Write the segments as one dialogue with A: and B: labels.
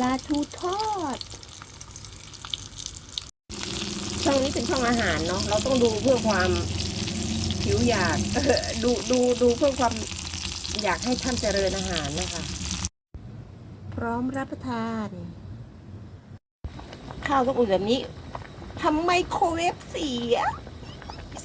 A: ปลาทูทอด ช่องนี้เป็นช่องอาหารเนาะ เราต้องดูเพื่อความหิวอยากดูดูดูเพื่อความอยากให้ท่านเจริญอาหารนะคะ พร้อมรับประทาน ข้าวต้องอุ่นแบบนี้ทำไมโครเวฟเสีย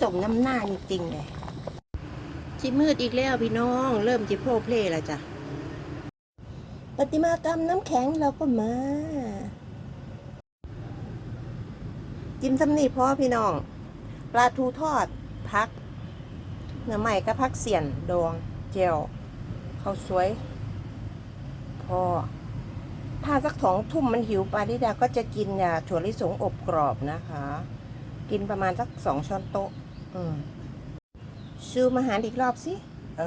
A: สมน้ำหน้าจริงๆเลยจิมืดอีกแล้วพี่น้อง เริ่มจิโพรเพลแล้วจ้ะ ปฏิมากรรมน้ำแข็งเราก็มากินสำนีพ่อพี่น้อง ปลาทูทอดพักหน้ำใหม่ก็พักเสียนดองเจลข้าวสวย พอถ้าสักสองทุ่มมันหิวปลาดิดาก็จะกินอะถั่วลิสงอบกรอบนะคะ กินประมาณสักสองช้อนโต๊ะ อืมซูมอาหารอีกรอบสิ เอ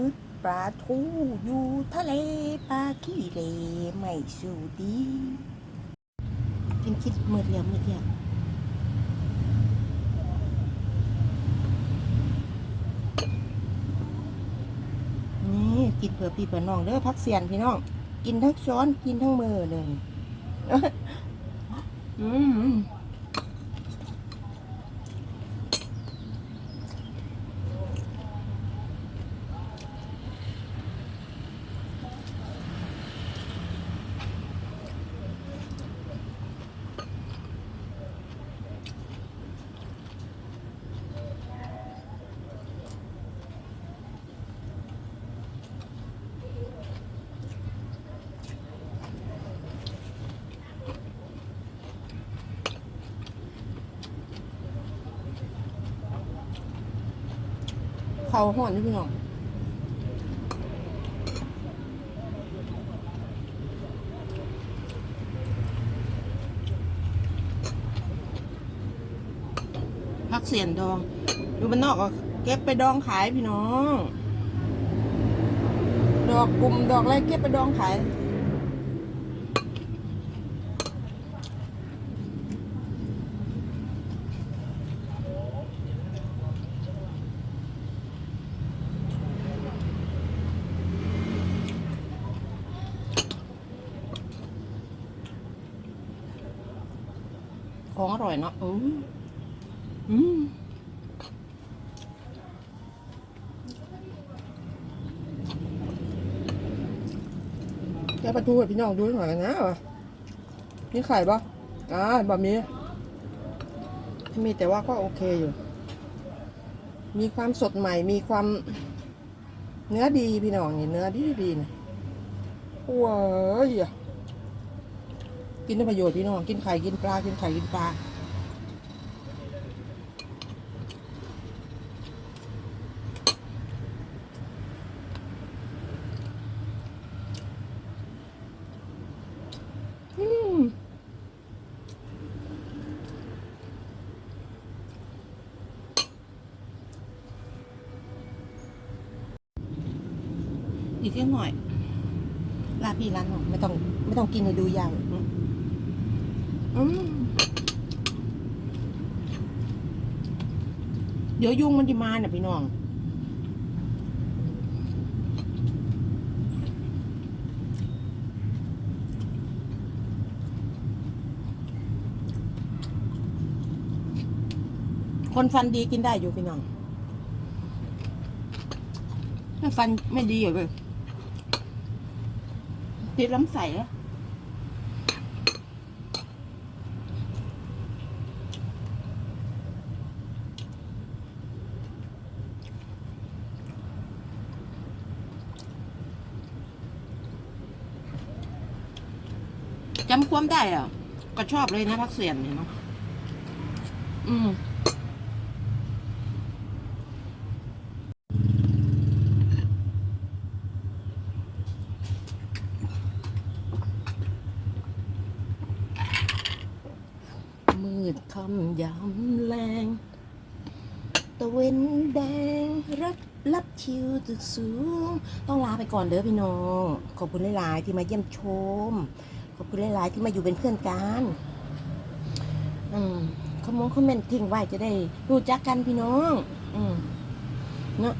A: อ ปลาทูอยู่ทะเลปลาขี้เลไม่สู้ดีกินคิดมือเดียวมือเดียวนี่กินเผื่อพี่เผื่อน้องเด้อพักเสียนพี่น้อง กินทั้งช้อนกินทั้งมือเลยอืม เขาห่อนพี่น้องพักเสียนดอง ดูมันนอกก็เก็บไปดองขายพี่น้อง ดอกกลุ่มดอกอะไรเก็บไปดองขาย ของอร่อยเนาะอืมอืมแกประตูให้พี่น้องดูหน่อยนะวะมีไข่ปะอ่าบะหมี่มีแต่ว่าก็โอเคอยู่ มีความสดใหม่ มีความเนื้อดีพี่น้องนี่เนื้อดีดีนะว้ายอะ กินได้ประโยชน์พี่น้อง กินไข่ กินปลา กินไข่ กินปลาอืมอีกเที่ยงหน่อยลาพี่ร้านหน่อยไม่ต้อง ไม่ต้องกินให้ดูยาวอืมอืม เดี๋ยวยุงมันจะมาน่ะพี่น้อง คนฟันดีกินได้อยู่พี่น้องถ้าฟันไม่ดีอยู่เลยติดลำไส้แล้ว จำความได้อะ ก็ชอบเลยนะพักเสียนเนี่ยเนาะอืมมืดคำยามแรงตะเวนแดงรักรับชิวตึกสูง ต้องลาไปก่อนเด้อพี่น้อง ขอบคุณหลาย ๆ ที่มาเยี่ยมชม ขอบคุณหลายๆที่มาอยู่เป็นเพื่อนกันอืมคอมมงคอมเมนต์ทิ้งไว้จะได้รู้จักกันพี่น้อง อืมเนาะ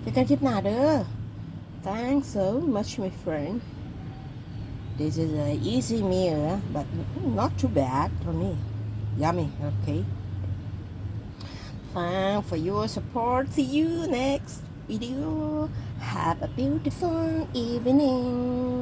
A: เจอกันคลิปหน้าเด้อ thanks so much my friend This is an easy meal, but not too bad for me. Yummy, okay. Thanks for your support. See you next video. Have a beautiful evening.